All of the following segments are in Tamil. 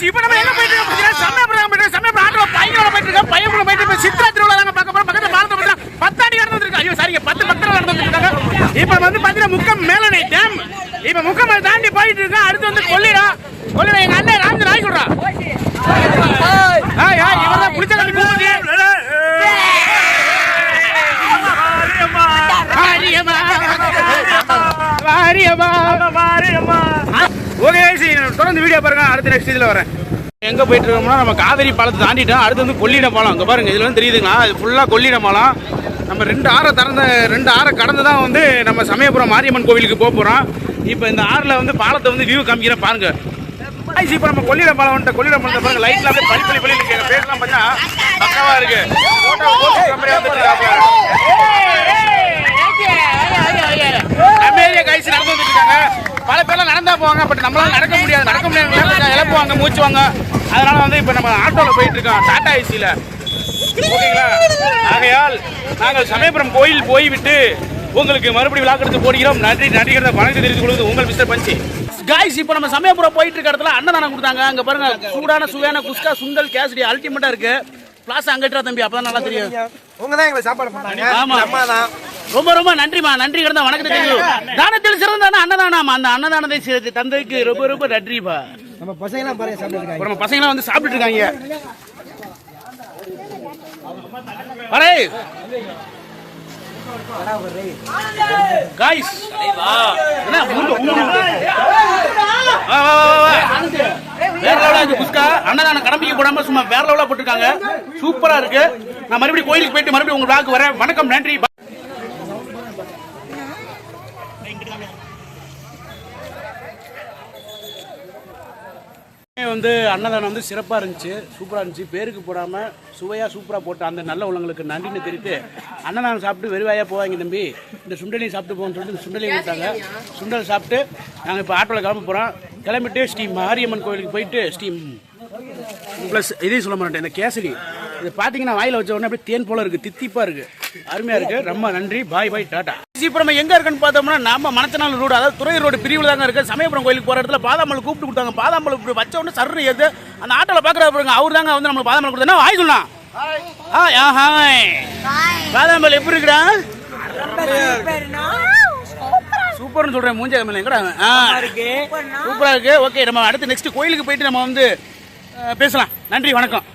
guys, இப்ப நம்ம எங்க போயிட்டு இருக்கோம் சமய சமயபுரம் போயிட்டு சமய சமயபுரம் பையனோட போயிட்டு இருக்கோம். பையன் கூட போயிட்டு இருக்கோம் சித்ரா திருவிழா தாங்க பார்க்க போறோம். பக்கத்துல பாலத்தை பாத்தீங்கன்னா, பத்து அடி நடந்து இருக்கு ஐயோ, சாரிங்க, பத்து பக்தர்கள் நடந்து இருக்காங்க இப்ப வந்து பாத்தீங்கன்னா, முக்கம் மேலணை டேம். இப்ப முக்கம் தாண்டி போயிட்டு இருக்கோம். அடுத்து வந்து கொள்ளிடம். கொள்ளிடம் எங்க அண்ணன் ராமஜி வாரியம்மா. ஓகே தொடர்ந்து வீடியோ பாருங்க. அடுத்த நெக்ஸ்ட் இதுல வரேன். எங்க போயிட்டு இருக்கோம்னா நம்ம காவேரி பாலத்தை தாண்டிட்டோம். அடுத்து வந்து கொல்லிட பாலம். அங்க பாருங்க இதுல வந்து தெரியுதுங்களா? இது ஃபுல்லா கொல்லிட பாலம். நம்ம ரெண்டு ஆறை திறந்த ரெண்டு ஆறை கடந்து தான் வந்து நம்ம சமயபுரம் மாரியம்மன் கோவிலுக்கு போக போகிறோம் இப்போ இந்த ஆறில் வந்து பாலத்தை வந்து வியூ காமிக்கிறேன் பாருங்க. ஐசி இப்போ நம்ம கொள்ளிடம் பாலம் வந்துட்டு கொள்ளிடம் பாலத்தை பாருங்க. லைட்ல அப்படியே பளி பளி பளி இருக்கு. பேர்லாம் பார்த்தா பக்கவா இருக்கு போட்டோ போட்டு கம்பெனி நம்ம ஏரியா கைஸ் நடந்து வந்துட்டு இருக்காங்க பல பட் நம்மளால நடக்க முடியாது. நடக்க முடியாது இழப்புவாங்க மூச்சுவாங்க அதனால வந்து இப்போ நம்ம ஆட்டோல போயிட்டு இருக்கோம். டாடா ஏசியில ஓகேங்களா? ஆகையால் நாங்கள் சமயபுரம் கோயில் போய்விட்டு உங்களுக்கு மறுபடியும் விழாக்கெடுத்து போடுகிறோம். நன்றி நன்றிகிறத வணக்கம் தெரிவித்துக் கொள்வது உங்கள் மிஸ்டர் பஞ்சி. காய்ஸ் இப்போ நம்ம சமயபுரம் போயிட்டு இருக்க இடத்துல அன்னதானம் கொடுத்தாங்க. அங்க பாருங்க சூடான சுவையான குஸ்கா சுண்டல் கேசரி அல்டிமேட்டா இருக்கு. பிளாஸ் அங்கட்டா தம்பி அப்பதான் நல்லா தெரியும். உங்க தான் எங்களை சாப்பாடு பண்ணாங்க. ஆமா. அம்மா தான். ரொம்ப ரொம்ப நன்றிமா நன்றி கிடந்த வணக்கத்தை தானத்தில் சிறந்தான அன்னதானம் அந்த அன்னதானத்தை சிறந்த தந்தைக்கு ரொம்ப ரொம்ப நன்றிப்பா நம்ம பசங்க எல்லாம் பாருங்க சாப்பிட்டு நம்ம பசங்களாம் வந்து சாப்பிட்டுட்டு இருக்காங்க. அரே காய்ஸ் என்ன வேற லெவலா இருக்கு குஸ்கா அன்னதானம் கடமைக்கு போடாம சும்மா வேற லெவலா போட்டிருக்காங்க. சூப்பரா இருக்கு. நான் மறுபடியும் கோயிலுக்கு போயிட்டு மறுபடியும் உங்க விழாக்கு வரேன். வணக்கம் நன்றி. வந்து அன்னதானம் வந்து சிறப்பாக இருந்துச்சு சூப்பராக இருந்துச்சு. பேருக்கு போடாமல் சுவையாக சூப்பராக போட்ட அந்த நல்ல உள்ளங்களுக்கு நன்றின்னு தெரிவித்து அன்னதானம் சாப்பிட்டு வெறுவாயாக போவாங்க தம்பி. இந்த சுண்டலையும் சாப்பிட்டு போகணும்னு சொல்லிட்டு இந்த சுண்டலையும் கொடுத்தாங்க. சுண்டல் சாப்பிட்டு நாங்கள் இப்போ ஆட்டோவில் கிளம்ப போகிறோம் கிளம்பிட்டு ஸ்ரீ மாரியம்மன் கோயிலுக்கு போயிட்டு ஸ்ரீ ப்ளஸ் இதையும் சொல்ல மாட்டேன் இந்த கேசரி. இது பார்த்தீங்கன்னா வாயில் வச்ச உடனே அப்படியே தேன் போல இருக்குது தித்திப்பாக இருக்குது அருமையாக இருக்குது ரொம்ப நன்றி. பாய் பாய் டாட்டா இப்போ நம்ம எங்க இருக்குன்னு பார்த்தோம்னா நம்ம மணச்சநாள் ரோடு அதாவது துறை ரோடு பிரிவில் தாங்க இருக்கு. சமயபுரம் கோயிலுக்கு போற இடத்துல பாதாமல் கூப்பிட்டு கொடுத்தாங்க. பாதாமல் இப்படி வச்ச உடனே சர்ரு ஏது அந்த ஆட்டோல பாக்குற பாருங்க அவர் தாங்க வந்து நம்ம பாதாமல் கொடுத்தா வாய் சொல்லலாம் ஹாய் ஆ ஹாய். பாதாமல் எப்படி இருக்குடா? சூப்பர்னு சொல்றேன் மூஞ்ச கம்மியில். எங்கடா? ஆ. சூப்பரா இருக்கு. ஓகே நம்ம அடுத்து நெக்ஸ்ட் கோயிலுக்கு போயிட்டு நம்ம வந்து பேசலாம். நன்றி வணக்கம்.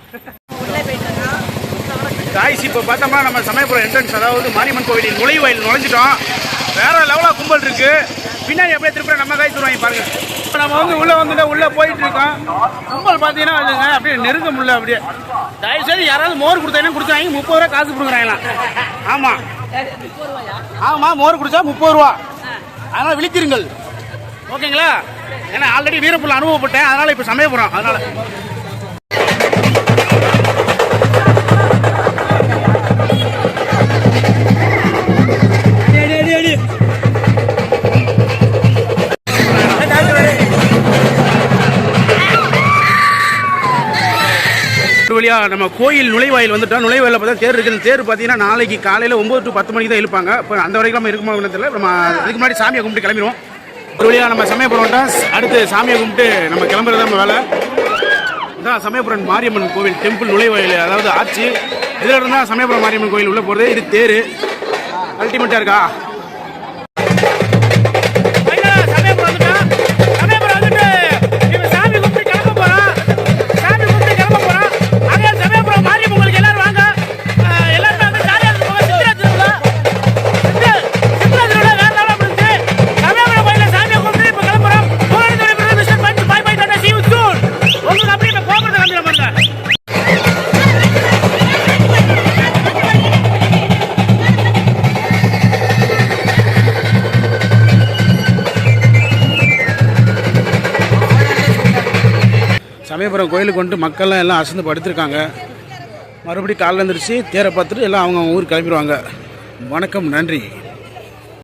காய்ஸ் இப்போ பார்த்தோம்னா நம்ம சமயபுரம் என்ட்ரன்ஸ் அதாவது மாரியம்மன் கோவிலின் நுழைவாயில் நுழைஞ்சிட்டோம். வேற லெவலாக கும்பல் இருக்கு. பின்னாடி அப்படியே திருப்பி நம்ம காய்ச்சி வருவாங்க பாருங்க. இப்போ நம்ம வந்து உள்ளே வந்துட்டு உள்ளே போயிட்டு இருக்கோம். கும்பல் பார்த்தீங்கன்னா வந்துங்க அப்படியே நெருங்க முடியல அப்படியே. தயவுசெய்து யாராவது மோர் கொடுத்தாங்கன்னா கொடுத்தாங்க முப்பது ரூபா காசு கொடுக்குறாங்களாம் ஆமாம் ஆமாம் மோர் குடிச்சா முப்பது ரூபா. அதனால் விழித்திருங்கள். ஓகேங்களா? ஏன்னா ஆல்ரெடி வீரப்புள்ள அனுபவப்பட்டேன். அதனால் இப்போ சமயபுரம் அதனால். ஒரு நம்ம கோயில் நுழைவாயில் வந்துட்டோம் நுழைவாயில் பார்த்தா தேர் இருக்குது. தேர் பார்த்தீங்கன்னா நாளைக்கு காலையில் ஒம்பது டு பத்து மணிக்கு தான் இழுப்பாங்க. இப்போ அந்த வரைக்கும் நம்ம இருக்குமா தெரியல. நம்ம அதுக்கு முன்னாடி சாமியை கும்பிட்டு கிளம்பிடுவோம். ஒரு நம்ம சமயபுரம் வந்துட்டோம் அடுத்து சாமியை கும்பிட்டு நம்ம கிளம்புறது நம்ம வேலை. இதான் சமயபுரம் மாரியம்மன் கோவில் டெம்பிள் நுழைவாயில் அதாவது ஆட்சி இதில் இருந்தால் சமயபுரம் மாரியம்மன் கோயில் உள்ளே போகிறது இது தேர். அல்டிமேட்டாக இருக்கா? சமயபுரம் கோயிலுக்கு வந்துட்டு மக்கள்லாம் எல்லாம் அசந்து படுத்திருக்காங்க. மறுபடியும் காலைல எழுந்திரிச்சு தேரை பார்த்துட்டு எல்லாம் அவங்க ஊருக்கு கிளம்பிடுவாங்க. வணக்கம் நன்றி.